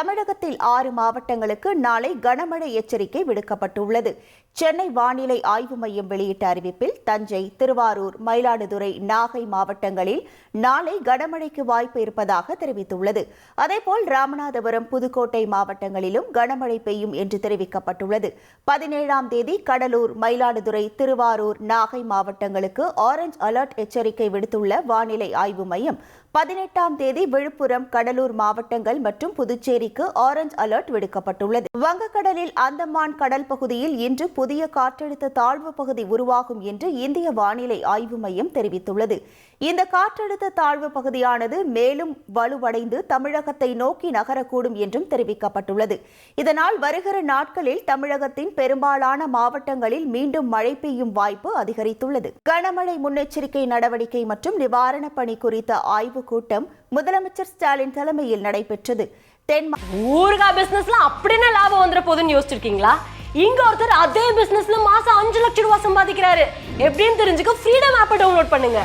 தமிழகத்தில் ஆறு மாவட்டங்களுக்கு நாளை கனமழை எச்சரிக்கை விடுக்கப்பட்டுள்ளது. சென்னை வானிலை ஆய்வு மையம் வெளியிட்ட அறிவிப்பில் தஞ்சை திருவாரூர் மயிலாடுதுறை நாகை மாவட்டங்களில் நாளை கனமழைக்கு வாய்ப்பு இருப்பதாக தெரிவித்துள்ளது. அதேபோல் ராமநாதபுரம் புதுக்கோட்டை மாவட்டங்களிலும் கனமழை பெய்யும் என்று தெரிவிக்கப்பட்டுள்ளது. பதினேழாம் தேதி கடலூர் மயிலாடுதுறை திருவாரூர் நாகை மாவட்டங்களுக்கு ஆரஞ்ச் அலர்ட் எச்சரிக்கை விடுத்துள்ள வானிலை ஆய்வு மையம் பதினெட்டாம் தேதி விழுப்புரம் கடலூர் மாவட்டங்கள் மற்றும் புதுச்சேரிக்கு ஆரஞ்ச் அலர்ட் விடுக்கப்பட்டுள்ளது. வங்கக்கடலில் அந்தமான் கடல் பகுதியில் இன்று புதிய காற்றழுத்த தாழ்வு பகுதி உருவாகும் என்று இந்திய வானிலை ஆய்வு மையம் தெரிவித்துள்ளது. இந்த காற்றழுத்த தாழ்வு பகுதியானது மேலும் வலுவடைந்து தமிழகத்தை நோக்கி நகரக்கூடும் என்றும் தெரிவிக்கப்பட்டுள்ளது. இதனால் வருகிற நாட்களில் தமிழகத்தின் பெரும்பாலான மாவட்டங்களில் மீண்டும் மழை பெய்யும் வாய்ப்பு அதிகரித்துள்ளது. கனமழை முன்னெச்சரிக்கை நடவடிக்கை மற்றும் நிவாரணப் பணி குறித்த ஆய்வுக் கூட்டம் முதலமைச்சர் ஸ்டாலின் தலைமையில் நடைபெற்றது. தென் ஊருகா பிசினஸ்ல அப்படின்னு லாபம் வந்துட போதுன்னு யோசிச்சிருக்கீங்களா? இங்க ஒருத்தர் அதே பிசினஸ்ல மாசம் அஞ்சு லட்சம் ரூபாய் சம்பாதிக்கிறாரு. எப்படின்னு தெரிஞ்சுக்க ஃப்ரீடம் ஆப்பை டவுன்லோட் பண்ணுங்க.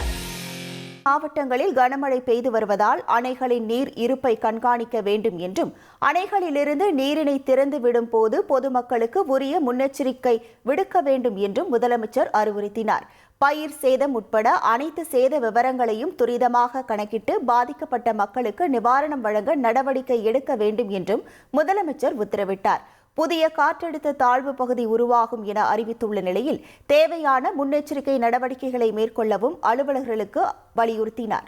மாவட்டங்களில் கனமழை பெய்து வருவதால் அணைகளின் நீர் இருப்பை கண்காணிக்க வேண்டும் என்றும் அணைகளிலிருந்து நீரினை திறந்து விடும் போது பொதுமக்களுக்கு உரிய முன்னெச்சரிக்கை விடுக்க வேண்டும் என்றும் முதலமைச்சர் அறிவுறுத்தினார். பயிர் சேதம் உட்பட அனைத்து சேத விவரங்களையும் துரிதமாக கணக்கிட்டு பாதிக்கப்பட்ட மக்களுக்கு நிவாரணம் வழங்க நடவடிக்கை எடுக்க வேண்டும் என்றும் முதலமைச்சர் உத்தரவிட்டார். புதிய காற்றழுத்த தாழ்வு பகுதி உருவாகும் என அறிவித்துள்ள நிலையில் தேவையான முன்னெச்சரிக்கை நடவடிக்கைகளை மேற்கொள்ளவும் அலுவலர்களுக்கு வலியுறுத்தினார்.